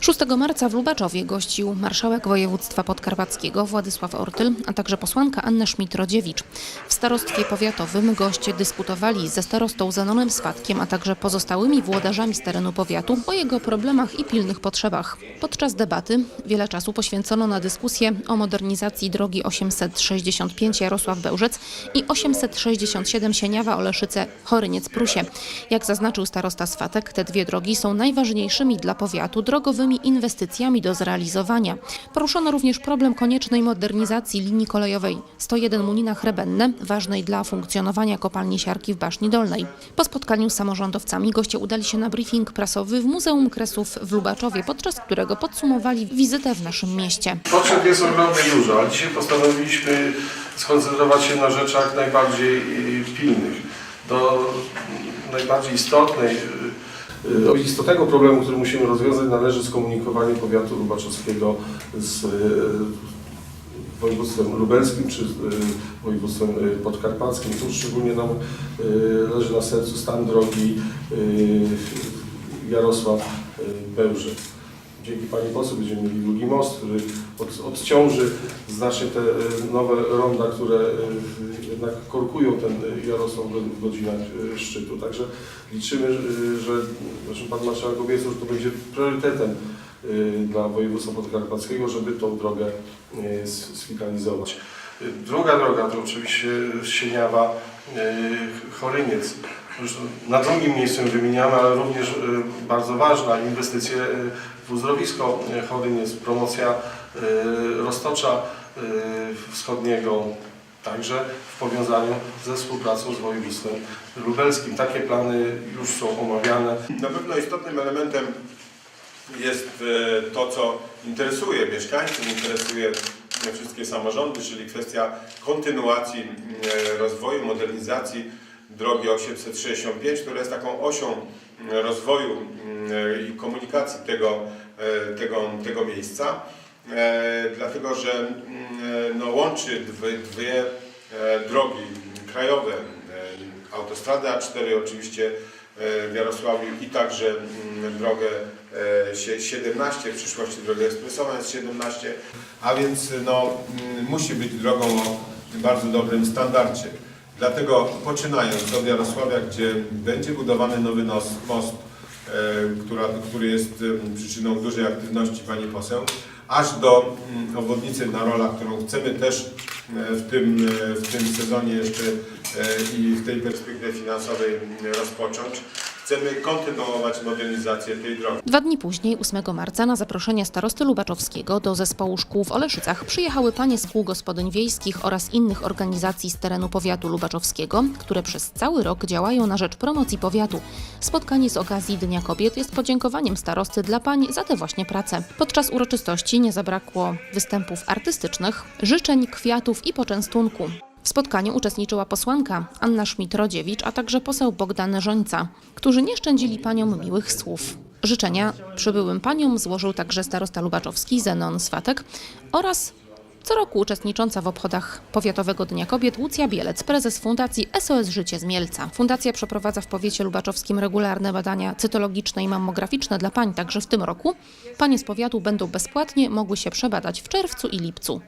6 marca w Lubaczowie gościł marszałek województwa podkarpackiego Władysław Ortyl, a także posłanka Anna Szmit-Rodziewicz. W starostwie powiatowym goście dyskutowali ze starostą Zenonem Swatkiem, a także pozostałymi włodarzami z terenu powiatu o jego problemach i pilnych potrzebach. Podczas debaty wiele czasu poświęcono na dyskusję o modernizacji drogi 865 Jarosław-Bełżec i 867 Sieniawa-Oleszyce-Choryniec-Prusie. Jak zaznaczył starosta Swatek, te dwie drogi są najważniejszymi dla powiatu drogowymi inwestycjami do zrealizowania. Poruszono również problem koniecznej modernizacji linii kolejowej 101 Munina-Chrebenne, ważnej dla funkcjonowania kopalni siarki w Baszni Dolnej. Po spotkaniu z samorządowcami goście udali się na briefing prasowy w Muzeum Kresów w Lubaczowie, podczas którego podsumowali wizytę w naszym mieście. Potrzeb jest ogromny dużo, ale dzisiaj postanowiliśmy skoncentrować się na rzeczach najbardziej pilnych. Do najbardziej istotnej, y, do istotnego problemu, który musimy rozwiązać, należy skomunikowanie powiatu lubaczowskiego z y, województwem lubelskim czy y, województwem podkarpackim. Tu szczególnie nam leży na sercu stan drogi y, Jarosław-Bełżec. Dzięki Pani poseł będziemy mieli drugi most, który od, odciąży znacznie te y, nowe ronda, które y, jednak korkują ten Jarosław w godzinach y, szczytu. Także liczymy, że zresztą Pan Marszałek obiecał, że to będzie priorytetem dla województwa podkarpackiego, żeby tą drogę sfinalizować. Druga droga to oczywiście Sieniawa Choryniec. Już na drugim miejscu wymieniamy, ale również bardzo ważna inwestycja w uzdrowisko y, Choryniec, promocja y, Roztocza y, Wschodniego, także w powiązaniu ze współpracą z województwem lubelskim. Takie plany już są omawiane. Na pewno istotnym elementem jest e, to, co interesuje mieszkańców, interesuje wszystkie samorządy, czyli kwestia kontynuacji e, rozwoju, modernizacji drogi 865, która jest taką osią e, rozwoju e, i komunikacji tego, e, tego, tego miejsca. E, Dlatego, że mm, e, no, łączy dwie, dwie e, drogi krajowe, e, autostradę A4 oczywiście e, w Jarosławiu i także mm, drogę e, sie- 17, w przyszłości drogę ekspresową jest 17, a więc no, mm, musi być drogą o bardzo dobrym standardzie. Dlatego poczynając od Jarosławia, gdzie będzie budowany nowy nos, most, e, która, który jest em, przyczyną dużej aktywności pani poseł, aż do mm, obwodnicy Narola, którą chcemy też e, w tym, e, w tym sezonie jeszcze e, i w tej perspektywie finansowej mm, rozpocząć. Chcemy kontynuować modernizację tej drogi. Dwa dni później, 8 marca, na zaproszenie starosty Lubaczowskiego do zespołu szkół w Oleszycach przyjechały panie z kół gospodyń wiejskich oraz innych organizacji z terenu powiatu lubaczowskiego, które przez cały rok działają na rzecz promocji powiatu. Spotkanie z okazji Dnia Kobiet jest podziękowaniem starosty dla pań za tę właśnie pracę. Podczas uroczystości nie zabrakło występów artystycznych, życzeń, kwiatów i poczęstunku. Spotkaniu uczestniczyła posłanka Anna Szmit-Rodziewicz, a także poseł Bogdan Żońca, którzy nie szczędzili paniom miłych słów. Życzenia przybyłym paniom złożył także starosta lubaczowski Zenon Swatek oraz co roku uczestnicząca w obchodach Powiatowego Dnia Kobiet Łucja Bielec, prezes Fundacji SOS Życie z Mielca. Fundacja przeprowadza w powiecie lubaczowskim regularne badania cytologiczne i mammograficzne dla pań, także w tym roku. Panie z powiatu będą bezpłatnie mogły się przebadać w czerwcu i lipcu.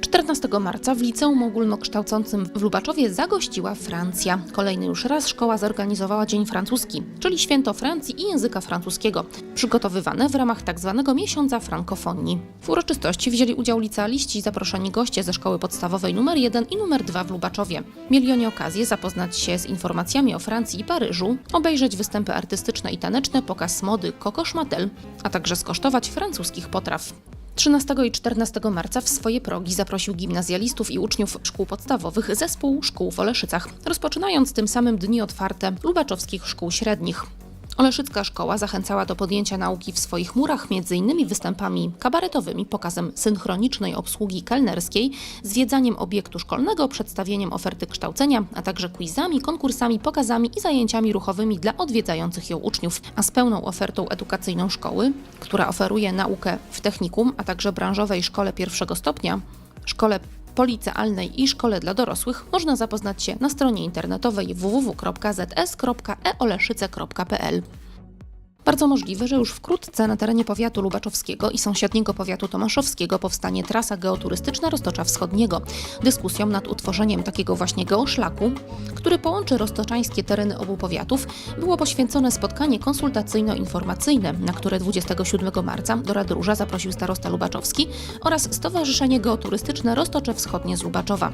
14 marca w liceum ogólnokształcącym w Lubaczowie zagościła Francja. Kolejny już raz szkoła zorganizowała Dzień Francuski, czyli święto Francji i języka francuskiego, przygotowywane w ramach tzw. miesiąca frankofonii. W uroczystości wzięli udział licealiści zaproszeni goście ze szkoły podstawowej nr 1 i nr 2 w Lubaczowie. Mieli oni okazję zapoznać się z informacjami o Francji i Paryżu, obejrzeć występy artystyczne i taneczne, pokaz mody Coco Schmatel, a także skosztować francuskich potraw. 13 i 14 marca w swoje progi zaprosił gimnazjalistów i uczniów szkół podstawowych zespół szkół w Oleszycach, rozpoczynając tym samym dni otwarte lubaczowskich szkół średnich. Oleszycka szkoła zachęcała do podjęcia nauki w swoich murach m.in. występami kabaretowymi, pokazem synchronicznej obsługi kelnerskiej, zwiedzaniem obiektu szkolnego, przedstawieniem oferty kształcenia, a także quizami, konkursami, pokazami i zajęciami ruchowymi dla odwiedzających ją uczniów. A z pełną ofertą edukacyjną szkoły, która oferuje naukę w technikum, a także branżowej szkole pierwszego stopnia, szkole policealnej i szkole dla dorosłych można zapoznać się na stronie internetowej www.zs.eoleszyce.pl. Bardzo możliwe, że już wkrótce na terenie powiatu lubaczowskiego i sąsiedniego powiatu tomaszowskiego powstanie trasa geoturystyczna Roztocza Wschodniego. Dyskusjom nad utworzeniem takiego właśnie geoszlaku, który połączy roztoczańskie tereny obu powiatów, było poświęcone spotkanie konsultacyjno-informacyjne, na które 27 marca do Rady Róża zaprosił starosta lubaczowski oraz Stowarzyszenie Geoturystyczne Roztocze Wschodnie z Lubaczowa.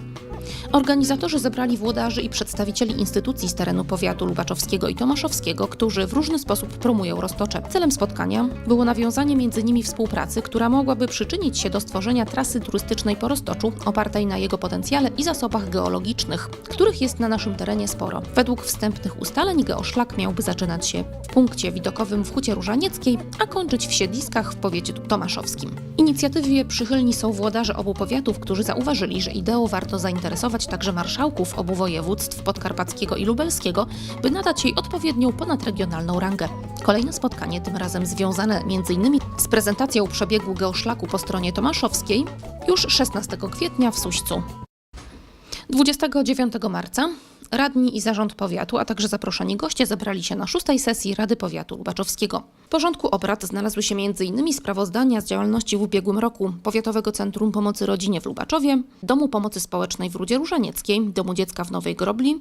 Organizatorzy zebrali włodarzy i przedstawicieli instytucji z terenu powiatu lubaczowskiego i tomaszowskiego, którzy w różny sposób promują Roztocze. Celem spotkania było nawiązanie między nimi współpracy, która mogłaby przyczynić się do stworzenia trasy turystycznej po Roztoczu, opartej na jego potencjale i zasobach geologicznych, których jest na naszym terenie sporo. Według wstępnych ustaleń geoszlak miałby zaczynać się w punkcie widokowym w Hucie Różanieckiej, a kończyć w siedliskach w powiecie tomaszowskim. Inicjatywie przychylni są włodarze obu powiatów, którzy zauważyli, że ideą warto zainteresować także marszałków obu województw podkarpackiego i lubelskiego, by nadać jej odpowiednią ponadregionalną rangę. Kolejne spotkanie, tym razem związane m.in. z prezentacją przebiegu geoszlaku po stronie tomaszowskiej, już 16 kwietnia w Suścu. 29 marca radni i zarząd powiatu, a także zaproszeni goście zebrali się na szóstej sesji Rady Powiatu Lubaczowskiego. W porządku obrad znalazły się m.in. sprawozdania z działalności w ubiegłym roku Powiatowego Centrum Pomocy Rodzinie w Lubaczowie, Domu Pomocy Społecznej w Rudzie Różanieckiej, Domu Dziecka w Nowej Grobli,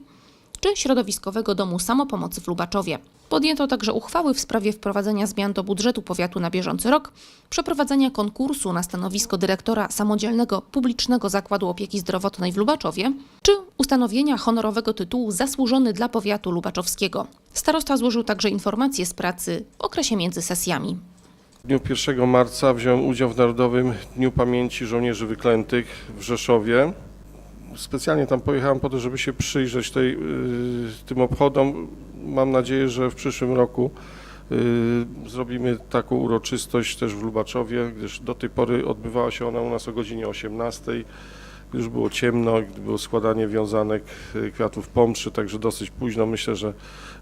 czy Środowiskowego Domu Samopomocy w Lubaczowie. Podjęto także uchwały w sprawie wprowadzenia zmian do budżetu powiatu na bieżący rok, przeprowadzenia konkursu na stanowisko dyrektora samodzielnego publicznego zakładu opieki zdrowotnej w Lubaczowie, czy ustanowienia honorowego tytułu Zasłużony dla powiatu lubaczowskiego. Starosta złożył także informacje z pracy w okresie między sesjami. W dniu 1 marca wziąłem udział w Narodowym Dniu Pamięci Żołnierzy Wyklętych w Rzeszowie. Specjalnie tam pojechałem po to, żeby się przyjrzeć tej, y, tym obchodom. Mam nadzieję, że w przyszłym roku y, zrobimy taką uroczystość też w Lubaczowie, gdyż do tej pory odbywała się ona u nas o godzinie 18, już było ciemno, gdy było składanie wiązanek y, kwiatów pomszy, także dosyć późno. Myślę, że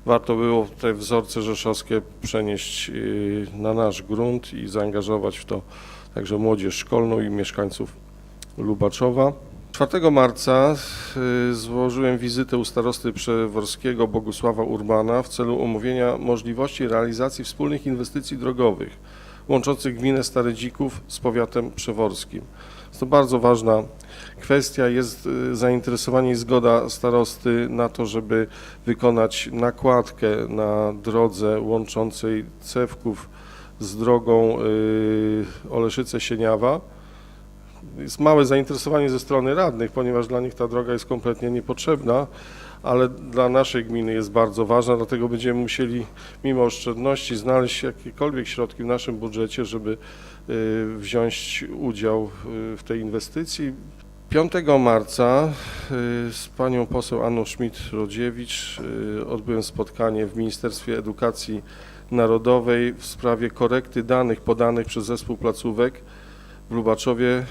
warto było te wzorce rzeszowskie przenieść y, na nasz grunt i zaangażować w to także młodzież szkolną i mieszkańców Lubaczowa. 4 marca y, złożyłem wizytę u starosty przeworskiego Bogusława Urbana w celu omówienia możliwości realizacji wspólnych inwestycji drogowych łączących gminę Stary Dzików z powiatem przeworskim. Jest to bardzo ważna kwestia. Jest y, zainteresowanie i zgoda starosty na to, żeby wykonać nakładkę na drodze łączącej Cewków z drogą y, Oleszyce-Sieniawa. Jest małe zainteresowanie ze strony radnych, ponieważ dla nich ta droga jest kompletnie niepotrzebna, ale dla naszej gminy jest bardzo ważna, dlatego będziemy musieli mimo oszczędności znaleźć jakiekolwiek środki w naszym budżecie, żeby y, wziąć udział y, w tej inwestycji. 5 marca y, z panią poseł Anną Schmidt-Rodziewicz odbyłem spotkanie w Ministerstwie Edukacji Narodowej w sprawie korekty danych podanych przez zespół placówek w Lubaczowie,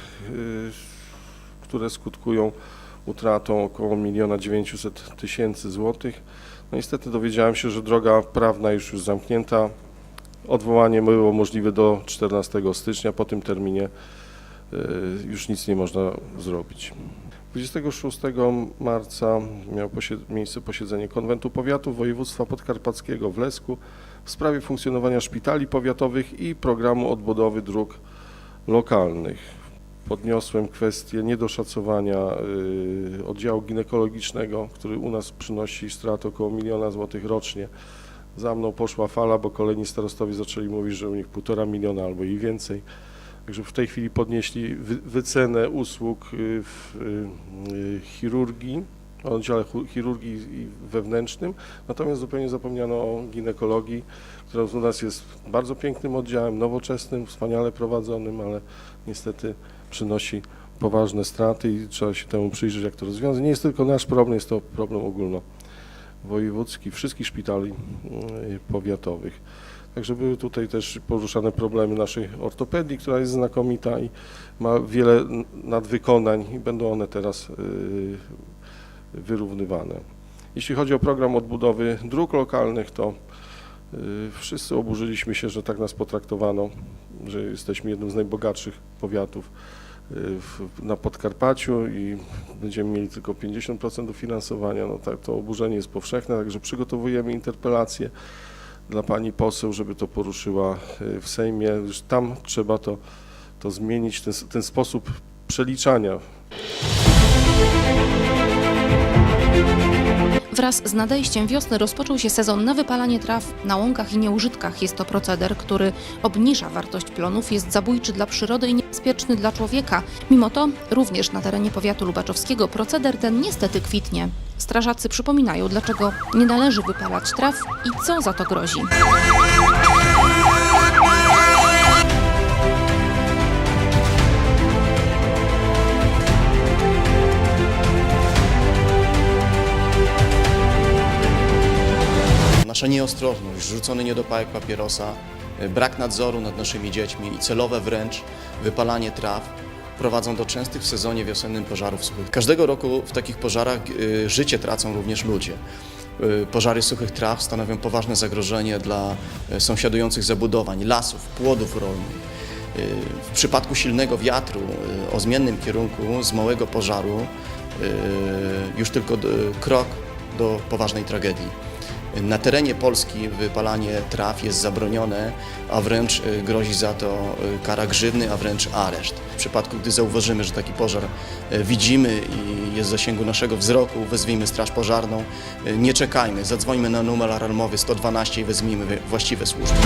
które skutkują utratą około 1 900 tysięcy złotych. No niestety dowiedziałem się, że droga prawna już już zamknięta. Odwołanie było możliwe do 14 stycznia. Po tym terminie y, już nic nie można zrobić. 26 marca miało posied- miejsce posiedzenie Konwentu Powiatu Województwa Podkarpackiego w Lesku w sprawie funkcjonowania szpitali powiatowych i programu odbudowy dróg lokalnych. Podniosłem kwestię niedoszacowania y, oddziału ginekologicznego, który u nas przynosi straty około miliona złotych rocznie. Za mną poszła fala, bo kolejni starostowie zaczęli mówić, że u nich półtora miliona albo i więcej. Także w tej chwili podnieśli wy, wycenę usług y, w y, chirurgii, oddziale chirurgii wewnętrznym, natomiast zupełnie zapomniano o ginekologii, która u nas jest bardzo pięknym oddziałem, nowoczesnym, wspaniale prowadzonym, ale niestety przynosi poważne straty i trzeba się temu przyjrzeć, jak to rozwiązać. Nie jest tylko nasz problem, jest to problem ogólnowojewódzki, wszystkich szpitali y, powiatowych. Także były tutaj też poruszane problemy naszej ortopedii, która jest znakomita i ma wiele nadwykonań i będą one teraz y, wyrównywane. Jeśli chodzi o program odbudowy dróg lokalnych, to y, wszyscy oburzyliśmy się, że tak nas potraktowano, że jesteśmy jednym z najbogatszych powiatów na Podkarpaciu i będziemy mieli tylko 50% dofinansowania. No tak, to oburzenie jest powszechne, także przygotowujemy interpelację dla pani poseł, żeby to poruszyła y, w Sejmie. Już tam trzeba to, to zmienić, ten, ten sposób przeliczania. Wraz z nadejściem wiosny rozpoczął się sezon na wypalanie traw na łąkach i nieużytkach. Jest to proceder, który obniża wartość plonów, jest zabójczy dla przyrody i niebezpieczny dla człowieka. Mimo to również na terenie powiatu lubaczowskiego proceder ten niestety kwitnie. Strażacy przypominają, dlaczego nie należy wypalać traw i co za to grozi. Nasza nieostrożność, rzucony niedopałek papierosa, e, brak nadzoru nad naszymi dziećmi i celowe wręcz wypalanie traw prowadzą do częstych w sezonie wiosennym pożarów suchych. Każdego roku w takich pożarach e, życie tracą również ludzie. E, Pożary suchych traw stanowią poważne zagrożenie dla sąsiadujących zabudowań, lasów, płodów rolnych. W przypadku silnego wiatru o zmiennym kierunku z małego pożaru już tylko krok do poważnej tragedii. Na terenie Polski wypalanie traw jest zabronione, a wręcz y, grozi za to y, kara grzywny, a wręcz areszt. W przypadku, gdy zauważymy, że taki pożar y, widzimy i jest w zasięgu naszego wzroku, wezwijmy Straż Pożarną. Nie czekajmy, zadzwońmy na numer alarmowy 112 i wezwijmy właściwe służby.